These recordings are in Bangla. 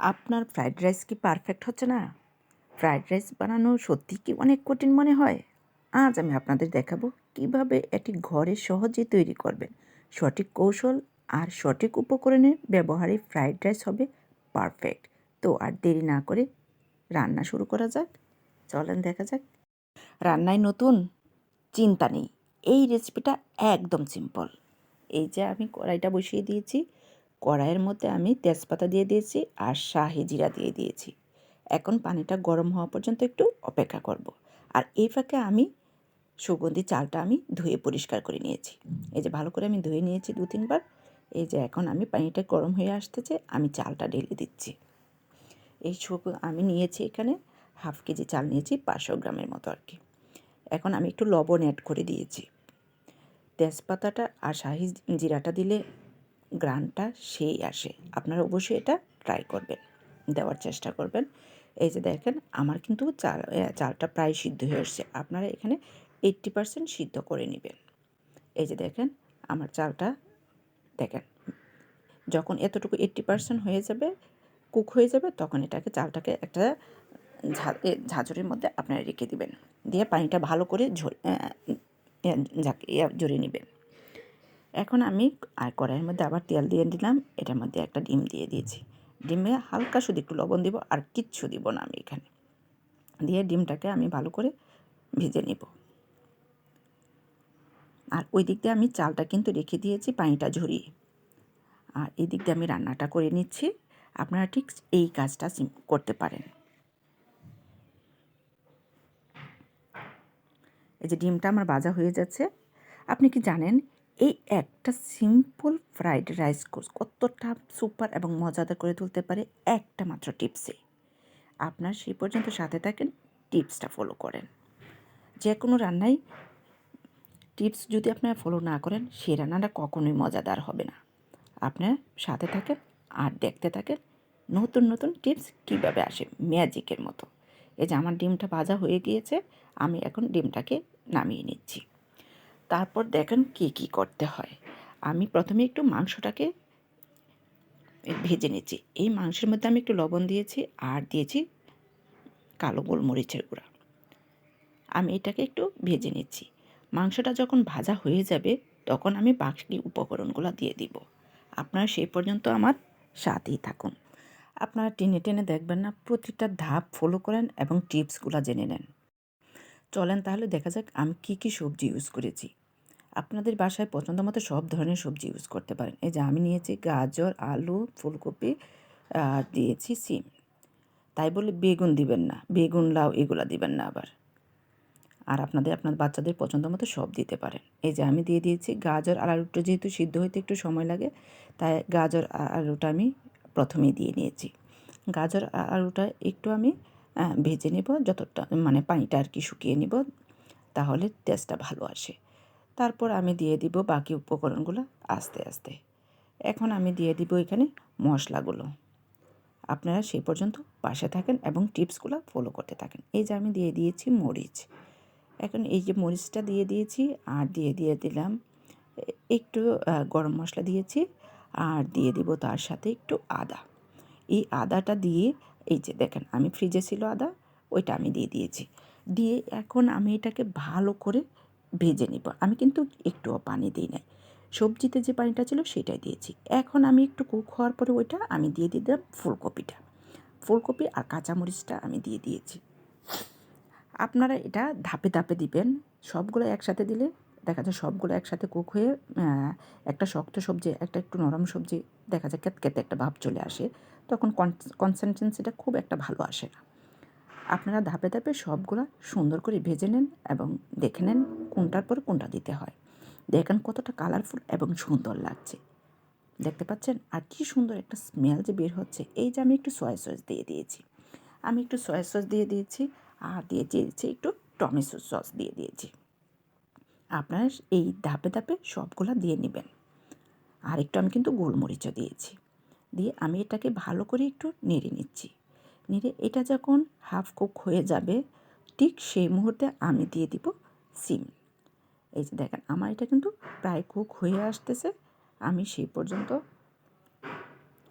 আপনার ফ্রাইড রাইস কি পারফেক্ট হচ্ছে না? ফ্রাইড রাইস বানানো সত্যি কি অনেক কঠিন মনে হয়? আজ আমি আপনাদের দেখাবো কীভাবে এটি ঘরে সহজে তৈরি করবেন। সঠিক কৌশল আর সঠিক উপকরণের ব্যবহারে ফ্রাইড রাইস হবে পারফেক্ট তো আর দেরি না করে রান্না শুরু করা যাক। চলেন দেখা যাক। রান্নায় নতুন চিন্তা নেই। এই রেসিপিটা একদম সিম্পল এই যে আমি কড়াইটা বসিয়ে দিয়েছি। কড়াইয়ের মধ্যে আমি তেজপাতা দিয়ে দিয়েছি আর শাহি জিরা দিয়ে দিয়েছি। এখন পানিটা গরম হওয়া পর্যন্ত একটু অপেক্ষা করব। আর এই ফাঁকে আমি সুগন্ধি চালটা আমি ধুয়ে পরিষ্কার করে নিয়েছি। এই যে ভালো করে আমি ধুয়ে নিয়েছি দু তিনবার। এই যে এখন আমি পানিটা গরম হয়ে আসতেছে, আমি চালটা ঢেলে দিচ্ছি। এই সুগ আমি নিয়েছি এখানে হাফ কেজি চাল নিয়েছি পাঁচশো গ্রামের মতো আর কি। এখন আমি একটু লবণ অ্যাড করে দিয়েছি। তেজপাতাটা আর শাহি জিরাটা দিলে গ্রানটা সেই আসে। আপনারা অবশ্যই এটা ট্রাই করবেন, দেওয়ার চেষ্টা করবেন। এই যে দেখেন, আমার কিন্তু চাল চালটা প্রায় সিদ্ধ হয়ে আসছে। আপনারা এখানে এইট্টি পারসেন্ট সিদ্ধ করে নেবেন। এই যে দেখেন, আমার চালটা, দেখেন, যখন এতটুকু এইট্টি পারসেন্ট হয়ে যাবে কুক হয়ে যাবে, তখন এটাকে, চালটাকে একটা ঝাঁঝরির মধ্যে আপনারা রেখে দিবেন। দিয়ে পানিটা ভালো করে ঝরে জড়িয়ে নেবেন। এখন আমি আর কড়াইয়ের মধ্যে আবার তেল দিয়ে দিলাম। এটার মধ্যে একটা ডিম দিয়ে দিয়েছি। ডিমে হালকা শুধু একটু লবণ দিব, আর কিচ্ছু দিব না আমি এখানে। দিয়ে ডিমটাকে আমি ভালো করে ভেজে নেব। আর ওই দিক দিয়ে আমি চালটা কিন্তু রেখে দিয়েছি পানিটা ঝরিয়ে। আর এই দিক দিয়ে আমি রান্নাটা করে নিচ্ছি। আপনারা ঠিক এই কাজটা করতে পারেন। এই যে ডিমটা আমার ভাজা হয়ে যাচ্ছে। আপনি কি জানেন এই একটা সিম্পল ফ্রাইড রাইস কোর্স কতটা সুপার এবং মজাদার করে তুলতে পারে একটা মাত্র টিপসে আপনার সেই পর্যন্ত সাথে থাকেন টিপসটা ফলো করেন। যে কোনো রান্নাই টিপস যদি আপনারা ফলো না করেন, সেই রান্নাটা কখনোই মজাদার হবে না। আপনার সাথে থাকেন আর দেখতে থাকেন নতুন নতুন টিপস কীভাবে আসে ম্যাজিকের মতো। এই যে আমার ডিমটা ভাজা হয়ে গিয়েছে, আমি এখন ডিমটাকে নামিয়ে নিচ্ছি। তারপর দেখেন কী কী করতে হয়। আমি প্রথমে একটু মাংসটাকে ভেজে নিচ্ছি। এই মাংসের মধ্যে আমি একটু লবণ দিয়েছি আর দিয়েছি কালো গোলমরিচের গুঁড়া। আমি এটাকে একটু ভেজে নিচ্ছি। মাংসটা যখন ভাজা হয়ে যাবে, তখন আমি বাকি উপকরণগুলো দিয়ে দিব। আপনারা সেই পর্যন্ত আমার সাথেই থাকুন। আপনারা টেনে টেনে দেখবেন না, প্রতিটা ধাপ ফলো করেন এবং টিপসগুলো জেনে নেন। চলেন তাহলে দেখা যাক আমি কী কী সবজি ইউজ করেছি। আপনাদের বাসায় পছন্দ মতো সব ধরনের সবজি ইউজ করতে পারেন। এই যে আমি নিয়েছি গাজর, আলু, ফুলকপি, আর দিয়েছি সিম। তাই বলে বেগুন দিবেন না, বেগুন, লাউ এগুলো দিবেন না আবার। আর আপনাদের, আপনার বাচ্চাদের পছন্দ মতো সব দিতে পারেন। এই যে আমি দিয়ে দিয়েছি গাজর আর আলুটা যেহেতু সিদ্ধ হইতে একটু সময় লাগে, তাই গাজর আলুটা আমি প্রথমেই দিয়ে নিয়েছি। গাজর আলুটা একটু আমি ভেজে নেব যতটা মানে পানিটা আর কি শুকিয়ে নেব, তাহলে টেস্টটা ভালো আসে। তারপর আমি দিয়ে দিব বাকি উপকরণগুলো আস্তে আস্তে। এখন আমি দিয়ে দিব এখানে মশলাগুলো। আপনারা সেই পর্যন্ত পাশে থাকেন এবং টিপসগুলো ফলো করতে থাকেন। এই যে আমি দিয়ে দিয়েছি মরিচ। এখন এই যে মরিচটা দিয়ে দিয়েছি আর দিয়ে দিয়ে দিলাম একটু গরম মশলা দিয়েছি আর দিয়ে দিব তার সাথে একটু আদা। এই আদাটা দিয়ে, এই যে দেখেন আমি ফ্রিজে ছিল আদা, ওইটা আমি দিয়ে দিয়েছি। দিয়ে এখন আমি এটাকে ভালো করে ভেজে নিব। আমি কিন্তু একটুও পানি দিই নাই। সবজিতে যে পানিটা ছিল সেটাই দিয়েছি। এখন আমি একটু কুক হওয়ার পরে ওইটা আমি দিয়ে দিলাম ফুলকপিটা। ফুলকপি আর কাঁচামরিচটা আমি দিয়ে দিয়েছি। আপনারা এটা ধাপে ধাপে দিবেন। সবগুলো একসাথে দিলে দেখা যায় সবগুলো একসাথে কুক হয়ে একটা শক্ত সবজি, একটা একটু নরম সবজি দেখা যায় কেতে একটা ভাব চলে আসে। তখন কনসেন্টেন্সিটা খুব একটা ভালো আসে না। আপনারা ধাপে ধাপে সবগুলো সুন্দর করে ভেজে নেন এবং দেখে নেন কোনটার পর কোনটা দিতে হয়। দেখেন কতটা কালারফুল এবং সুন্দর লাগছে। দেখতে পাচ্ছেন? আর কি সুন্দর একটা স্মেল যে বের হচ্ছে। এই যে আমি একটু সয়া সস দিয়ে দিয়েছি। আমি একটু সয়া সস দিয়ে দিয়েছি আর দিয়ে দিয়েছি একটু টমেটো সস দিয়ে দিয়েছি। আপনারা এই ধাপে ধাপে সবগুলো দিয়ে নেবেন। আর একটু আমি কিন্তু গোলমরিচও দিয়েছি। দিয়ে আমি এটাকে ভালো করে একটু নেড়ে নিচ্ছি। নেড়ে এটা যখন হাফ কুক হয়ে যাবে, ঠিক সেই মুহূর্তে আমি দিয়ে দিব সিম। এই যে দেখেন, আমার এটা কিন্তু প্রায় কুক হয়ে আসতেছে। আমি সেই পর্যন্ত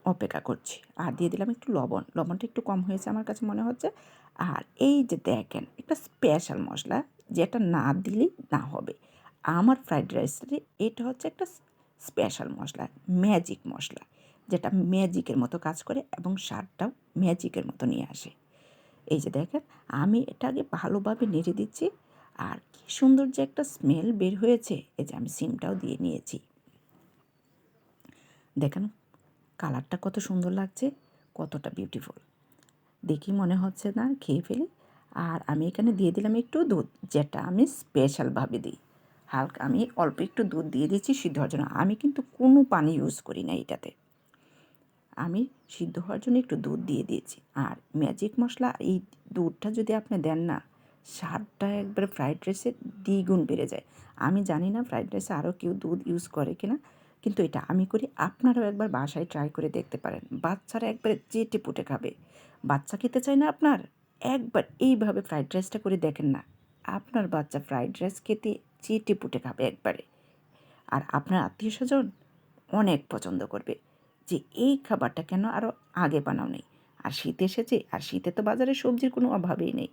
অপেক্ষা করছি। আর দিয়ে দিলাম একটু লবণ। লবণটা একটু কম হয়েছে আমার কাছে মনে হচ্ছে। আর এই যে দেখেন, একটা স্পেশাল মশলা যেটা না দিলেই না হবে। আমার ফ্রাইড রাইসে এটা হচ্ছে একটা স্পেশাল মশলা ম্যাজিক মশলা। যেটা ম্যাজিকের মতো কাজ করে এবং স্বাদটাও ম্যাজিকের মতো নিয়ে আসে। এই যে দেখেন, আমি এটাকে ভালোভাবে নেড়ে দিচ্ছি আর কি সুন্দর যে একটা স্মেল বের হয়েছে, এই যে আমি সিমটাও দিয়ে নিয়েছি। দেখেন, কালারটা কত সুন্দর লাগছে, কতটা বিউটিফুল দেখি মনে হচ্ছে না, খেয়ে ফেলি। আর আমি এখানে দিয়ে দিলাম একটু দুধ, যেটা আমি স্পেশালভাবে দিই। হালকা, আমি অল্প একটু দুধ দিয়ে দিচ্ছি সিদ্ধ হওয়ার জন্য। আমি কিন্তু কোনো পানি ইউজ করি না এটাতে। আমি সিদ্ধ হওয়ার জন্য একটু দুধ দিয়ে দিয়েছি। আর ম্যাজিক মশলা, এই দুধটা যদি আপনি দেন না, স্বাদটা একবার ফ্রাইড রাইসে দ্বিগুণ বেড়ে যায়। আমি জানি না ফ্রাইড রাইসে আরও কেউ দুধ ইউজ করে কিনা, কিন্তু এটা আমি করি, আপনারাও একবার বাসায় ট্রাই করে দেখতে পারেন। বাচ্চারা একবারে চেটে পুটে খাবে। বাচ্চা খেতে চায় না আপনার? একবার এইভাবে ফ্রাইড রাইসটা করে দেখেন না। আপনার বাচ্চা ফ্রাইড রাইস খেতে চেটে পুটে খাবে একবারে। আর আপনার আত্মীয় স্বজন অনেক পছন্দ করবে। যে এই খাবারটা কেন আরও আগে বানাও নেই? আর শীত এসেছে, আর শীতে তো বাজারে সবজির কোনো অভাবই নেই।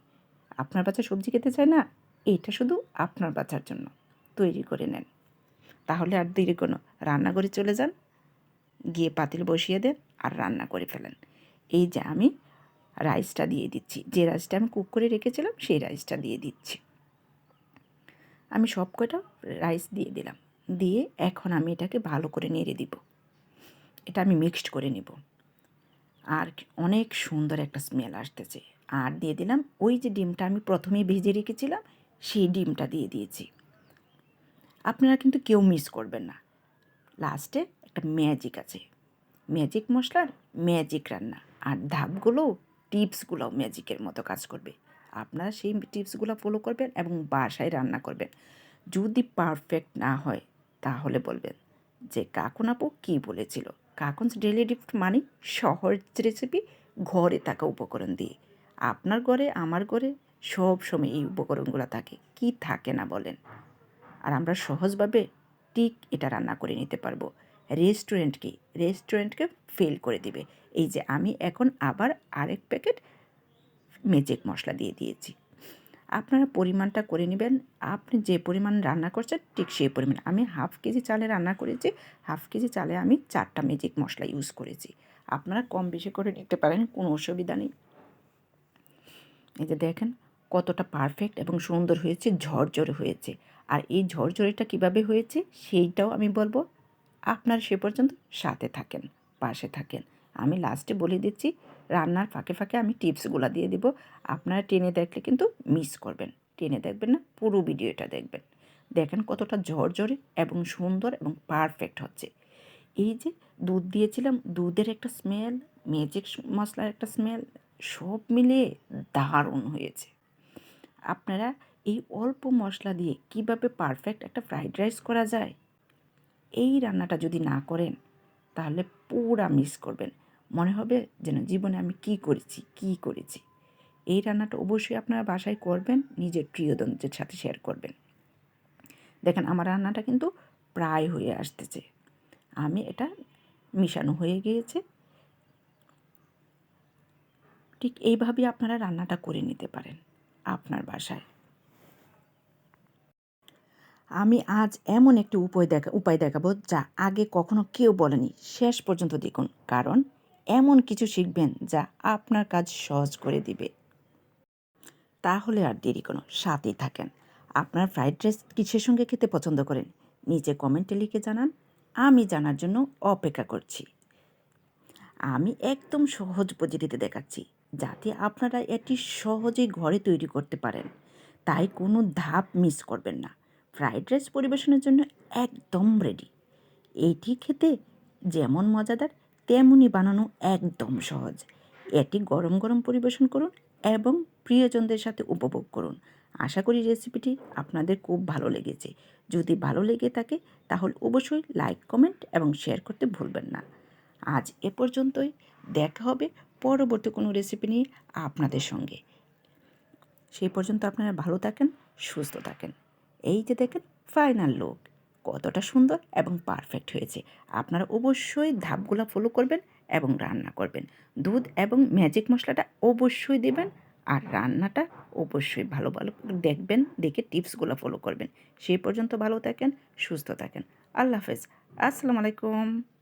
আপনার বাচ্চা সবজি খেতে চায় না? এটা শুধু আপনার বাচ্চার জন্য। তৈরি করে নেন। তাহলে আর দেরি কোনো। রান্নাঘরে চলে যান, গিয়ে পাতিল বসিয়ে দেন আর রান্না করে ফেলেন। এই যে আমি রাইসটা দিয়ে দিচ্ছি। যে রাইসটা আমি কুক করে রেখেছিলাম, সেই রাইসটা দিয়ে দিচ্ছি। আমি সব কটা রাইস দিয়ে দিলাম। দিয়ে এখন আমি এটাকে ভালো করে নেড়ে দিব। এটা আমি মিক্সড করে নেব। আর অনেক সুন্দর একটা স্মেল আসতেছে। আর দিয়ে দিলাম, ওই যে ডিমটা আমি প্রথমেই ভেজে রেখেছিলাম, সেই ডিমটা দিয়ে দিয়েছি। আপনারা কিন্তু কেউ মিস করবেন না। লাস্টে একটা ম্যাজিক আছে। ম্যাজিক মশলার ম্যাজিক রান্না। আর ধাপগুলোও টিপসগুলোও ম্যাজিকের মতো কাজ করবে। আপনারা সেই টিপসগুলো ফলো করবেন এবং বাসায় রান্না করবেন। যদি পারফেক্ট না হয়, তাহলে বলবেন যে, কাকুন আপু কী বলেছিল? কাকুনস ডেলি গিফট মানে সহজ রেসিপি, ঘরে থাকা উপকরণ দিয়ে। আপনার ঘরে, আমার ঘরে সব সময় এই উপকরণগুলো থাকে। কি থাকে না বলেন? আর আমরা সহজভাবে ঠিক এটা রান্না করে নিতে পারব। রেস্টুরেন্টকে রেস্টুরেন্টকে ফেল করে দিবে। এই যে আমি এখন আবার আরেক প্যাকেট ম্যাজিক মশলা দিয়ে দিয়েছি। আপনারা পরিমাণটা করে নেবেন। আপনি যে পরিমাণ রান্না করছেন ঠিক সেই পরিমাণ। আমি হাফ কেজি চালে রান্না করেছি, হাফ কেজি চালে আমি চারটা ম্যাজিক মশলা ইউজ করেছি। আপনারা কম বেশি করে নিতে পারেন, কোনো অসুবিধা নেই। এই যে দেখেন কতটা পারফেক্ট এবং সুন্দর হয়েছে, ঝরঝরে হয়েছে। আর এই ঝরঝরেটা কীভাবে হয়েছে সেইটাও আমি বলব, আপনার সে পর্যন্ত সাথে থাকেন, পাশে থাকেন। আমি লাস্টে বলে দিচ্ছি, রান্নার ফাঁকে ফাঁকে আমি টিপসগুলো দিয়ে দিব। আপনারা টেনে দেখলে কিন্তু মিস করবেন। টেনে দেখবেন না, পুরো ভিডিওটা দেখবেন। দেখেন কতটা ঝরঝরে এবং সুন্দর এবং পারফেক্ট হচ্ছে। এই যে দুধ দিয়েছিলাম, দুধের একটা স্মেল ম্যাজিক মশলার একটা স্মেল সব মিলিয়ে দারুণ হয়েছে। আপনারা এই অল্প মশলা দিয়ে কীভাবে পারফেক্ট একটা ফ্রাইড রাইস করা যায়, এই রান্নাটা যদি না করেন, তাহলে পুরা মিস করবেন। মনে হবে যেন জীবনে আমি কি করেছি কি করেছি। এই রান্নাটা অবশ্যই আপনারা বাসায় করবেন, নিজের প্রিয়জনদের সাথে শেয়ার করবেন। দেখেন, আমার রান্নাটা কিন্তু প্রায় হয়ে আসতেছে। আমি এটা মিশানো হয়ে গিয়েছে। ঠিক এইভাবেই আপনারা রান্নাটা করে নিতে পারেন আপনার বাসায়। আমি আজ এমন একটি উপায় দেখা, উপায় দেখাবো যা আগে কখনো কেউ বলেনি। শেষ পর্যন্ত দেখুন। কারণ এমন কিছু শিখবেন যা আপনার কাজ সহজ করে দিবে। তাহলে আর দেরি কোনো, সাথেই থাকেন। আপনার ফ্রাইড রাইস কিসের সঙ্গে খেতে পছন্দ করেন? নিচে কমেন্টে লিখে জানান। আমি জানার জন্য অপেক্ষা করছি। আমি একদম সহজ পদ্ধতিতে দেখাচ্ছি, যাতে আপনারা এটি সহজেই ঘরে তৈরি করতে পারেন। তাই কোনো ধাপ মিস করবেন না। ফ্রাইড রাইস পরিবেশনের জন্য একদম রেডি। এটি খেতে যেমন মজাদার তেমনই বানানো একদম সহজ। এটি গরম গরম পরিবেশন করুন এবং প্রিয়জনদের সাথে উপভোগ করুন। আশা করি রেসিপিটি আপনাদের খুব ভালো লেগেছে। যদি ভালো লেগে থাকে, তাহলে অবশ্যই লাইক, কমেন্ট এবং শেয়ার করতে ভুলবেন না। আজ এ পর্যন্তই। দেখা হবে পরবর্তী কোনো রেসিপি নিয়ে আপনাদের সঙ্গে। সেই পর্যন্ত আপনারা ভালো থাকেন, সুস্থ থাকেন। এই যে দেখেন ফাইনাল লুক কতটা সুন্দর এবং পারফেক্ট হয়েছে। আপনারা অবশ্যই ধাপগুলো ফলো করবেন এবং রান্না করবেন। দুধ এবং ম্যাজিক মশলাটা অবশ্যই দেবেন আর রান্নাটা অবশ্যই ভালো ভালো দেখবেন, দেখে টিপসগুলো ফলো করবেন। সেই পর্যন্ত ভালো থাকেন, সুস্থ থাকেন। আল্লাহ হাফেজ। আসসালামু আলাইকুম।